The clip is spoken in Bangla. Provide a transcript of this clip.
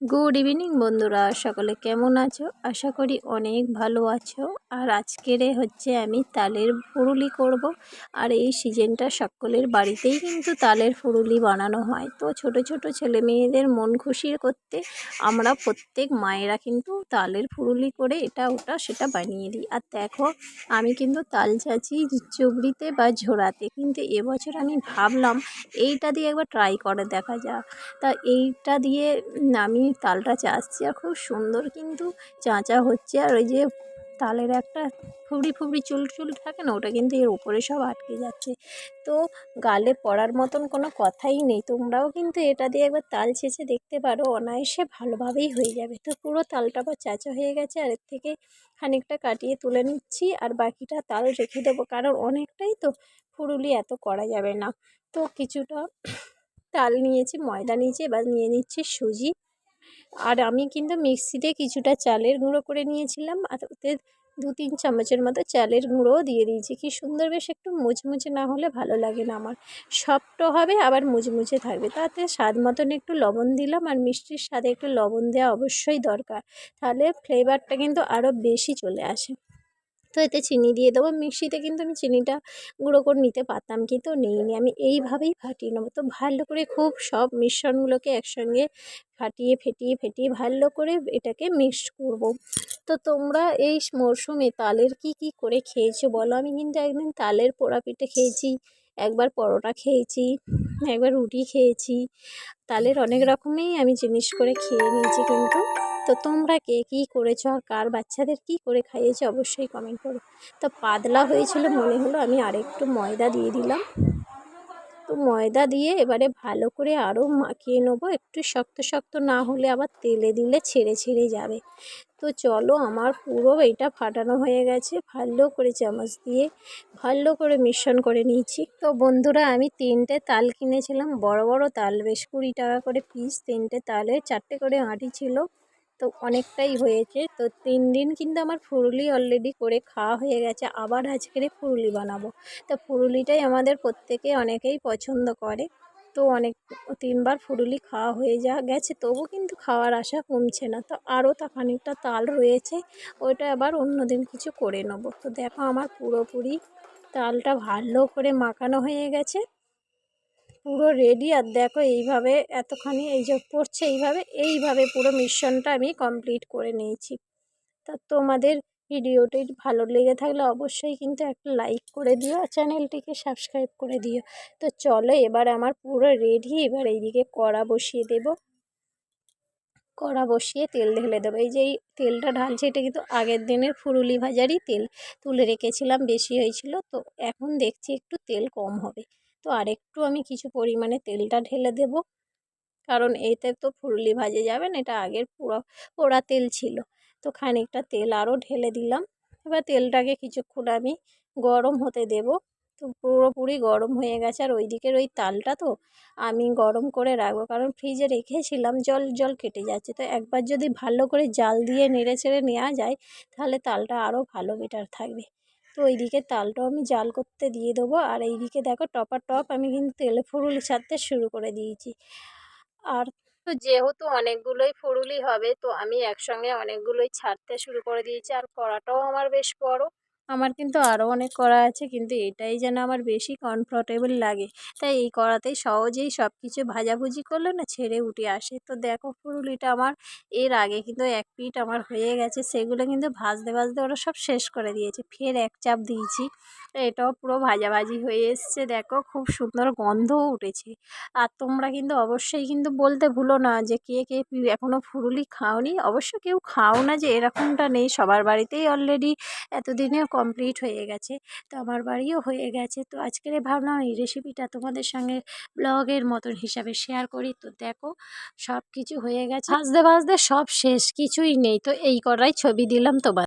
গুড ইভিনিং বন্ধুরা। সকলে কেমন আছো? আশা করি অনেক ভালো আছো। আর আজকেরে হচ্ছে আমি তালের ফুরুলি করব। আর এই সিজনটা সকলের বাড়িতেই কিন্তু তালের ফুরুলি বানানো হয়। তো ছোট ছোট ছেলে মেয়েদের মন খুশি করতে আমরা প্রত্যেক মায়েরা কিন্তু তালের ফুরুলি করে এটা, ওটা, সেটা বানিয়ে দিই। আর দেখো, আমি কিন্তু তাল চাচি চুবড়িতে বা ঝোড়াতে কিন্তু এবছর আমি ভাবলাম, এইটা দিয়ে একবার ট্রাই করে দেখা যাক। তা এইটা দিয়ে আমি তালটা চাষছি আর খুব সুন্দর কিন্তু চাঁচা হচ্ছে। আর ওই যে তালের একটা ফুবড়ি ফুবড়ি চুল চুল থাকে না, ওটা কিন্তু এর উপরে সব আটকে যাচ্ছে। তো গালে পড়ার মতন কোনো কথাই নেই, তোমরাও কিন্তু এটা দিয়ে একবার তাল ছেঁচে দেখতে পারো, অনায়াসে ভালোভাবেই হয়ে যাবে। তো পুরো তালটা বা চাচা হয়ে গেছে, আর এর থেকে খানিকটা কাটিয়ে তুলে নিচ্ছি, আর বাকিটা তাল রেখে দেবো, কারণ অনেকটাই তো ফুরুলি এত করা যাবে না। তো কিছুটা তাল নিয়েছি, ময়দা নিয়েছি, এবার নিয়ে নিচ্ছি সুজি। আর আমি কিন্তু মিক্সিতে কিছুটা চালের গুঁড়ো করে নিয়েছিলাম। আর ওতে দু তিন চামচের মতো চালের গুঁড়োও দিয়ে দিয়েছি। কি সুন্দর, বেশ একটু মুচমুচে না হলে ভালো লাগে না আমার। সফটও হবে, আবার মুচমুচে থাকবে। তাতে স্বাদ মতন একটু লবণ দিলাম আর মিষ্টির স্বাদে একটু লবণ দেওয়া অবশ্যই দরকার। তাহলে ফ্লেভারটা কিন্তু আরও বেশি চলে আসে। তো এতে চিনি দিয়ে দেবো। মিক্সিতে কিন্তু আমি চিনিটা গুঁড়ো করে নিতে পারতাম, কিন্তু নিইনি। আমি এইভাবেই ফাটিয়ে নেব। তো ভালো করে খুব সব মিশ্রণগুলোকে একসঙ্গে ফাটিয়ে, ফেটিয়ে ফেটিয়ে ভালো করে এটাকে মিক্স করব। তো তোমরা এই মরশুমে তালের কি কি করে খেয়েছো বলো? আমি কিন্তু একদিন তালের পোড়া পিঠে খেয়েছি, একবার পরোটা খেয়েছি। একবার রুটি খেয়েছি। তালের অনেক রকমই আমি জিনিস করে খেয়ে নিয়েছি কিন্তু। তো তোমরা কে কী করেছ আর কার বাচ্চাদের কী করে খাইয়েছো অবশ্যই কমেন্ট করো। তো পাতলা হয়েছিল মনে হলো আমি আরেকটু ময়দা দিয়ে দিলাম। তো ময়দা দিয়ে এবারে ভালো করে আরও মাখিয়ে নেব। একটু শক্ত শক্ত না হলে আবার তেলে দিলে ছেড়ে ছেড়ে যাবে। তো চলো আমার পুরো এটা ফাটানো হয়ে গেছে। ভালো করে চামচ দিয়ে ভালো করে মিশ্রণ করে নিয়েছি। তো বন্ধুরা, আমি তিনটে তাল কিনেছিলাম। বড় বড় তাল, বেশ কুড়ি টাকা করে পিস তিনটে তালে চারটে করে আঁটি ছিল। তো অনেকটাই হয়েছে। তো তিন দিন কিন্তু আমার ফুরুলি অলরেডি করে খাওয়া হয়ে গেছে। আবার আজকেরে ফুরুলি বানাবো। তো ফুরুলিটাই আমাদের প্রত্যেকে অনেকেই পছন্দ করে। তো অনেক, তিনবার ফুডুলি খাওয়া হয়ে যা, গেছে। তবু কিন্তু খাওয়ার আশা কমছে না। তো আরও তা খানিকটা তাল রয়েছে, ওইটা আবার অন্য দিন কিছু করে নেব। তো দেখো আমার পুরোপুরি তালটা ভালো করে মাখানো হয়ে গেছে। পুরো রেডি আর দেখো এইভাবে এতখানি এই যে পড়ছে এইভাবে এইভাবে পুরো মিশ্রণটা আমি কমপ্লিট করে নিয়েছি। তা তোমাদের ভিডিওটি ভালো লেগে থাকলে অবশ্যই কিন্তু একটা লাইক করে দিও আর চ্যানেলটিকে সাবস্ক্রাইব করে দিও। তো চলো এবার আমার পুরো রেডি, এবার এইদিকে কড়া বসিয়ে দেব। কড়া বসিয়ে তেল ঢেলে দেবো। এই যে এই তেলটা ঢালছে, এটা কিন্তু আগের দিনের ফুরুলি ভাজারই তেল। তুলে রেখেছিলাম, বেশি হয়েছিল। তো এখন দেখছি একটু তেল কম হবে। তো আরেকটু আমি কিছু পরিমাণে তেলটা ঢেলে দেব। কারণ এতে তো ফুরুলি ভাজে যাবে না, এটা আগের পোড়া পোড়া তেল ছিল। তো খানিকটা তেল আরও ঢেলে দিলাম। এবার তেলটাকে কিছুক্ষণ আমি গরম হতে দেব। তো পুরোপুরি গরম হয়ে গেছে। আর ওই দিকের ওই তালটা তো আমি গরম করে রাখব। কারণ ফ্রিজে রেখেছিলাম, জল জল কেটে যাচ্ছে। তো একবার যদি ভালো করে জাল দিয়ে নেড়ে ছেড়ে নেওয়া যায়, তাহলে তালটা আরও ভালো বেটার থাকবে। তো ওই ওইদিকে তালটাও আমি জাল করতে দিয়ে দেবো। আর এইদিকে দেখো টপার টপ আমি কিন্তু তেলে ফুরুলি ছাড়তে শুরু করে দিয়েছি। আর তো যেহেতু অনেকগুলোই ফুরুলি হবে, তো আমি একসঙ্গে অনেকগুলোই ছাড়তে শুরু করে দিয়েছি। আর কড়াটাও আমার বেশ বড়। আমার কিন্তু আরও অনেক কড়া আছে। কিন্তু এটাই যেন আমার বেশি কমফর্টেবল লাগে। তাই এই কড়াতেই সহজেই সব কিছু ভাজাভুজি করলে না ছেড়ে উঠে আসে। তো দেখো ফুরুলিটা আমার, এর আগে কিন্তু এক পিঠ আমার হয়ে গেছে। সেগুলো কিন্তু ভাজতে ভাজতে ওরা সব শেষ করে দিয়েছে। ফের এক চাপ দিয়েছি। এটাও পুরো ভাজাভাজি হয়ে এসছে। দেখো খুব সুন্দর গন্ধও উঠেছে। আর তোমরা কিন্তু অবশ্যই কিন্তু বলতে ভুলো না যে কে কে এখনও ফুরুলি খাওনি। অবশ্য কেউ খাও না যে এরকমটা নেই। সবার বাড়িতেই অলরেডি এতদিনে কমপ্লিট হয়ে গেছে। তো আমার বাড়িও হয়ে গেছে। তো আজকের এই ভাবলাম এই রেসিপিটা তোমাদের সঙ্গে ব্লগের মতন হিসাবে শেয়ার করি। তো দেখো সব কিছু হয়ে গেছে। ভাজতে ভাজতে সব শেষ, কিছুই নেই। তো এই করাই ছবি দিলাম তোমার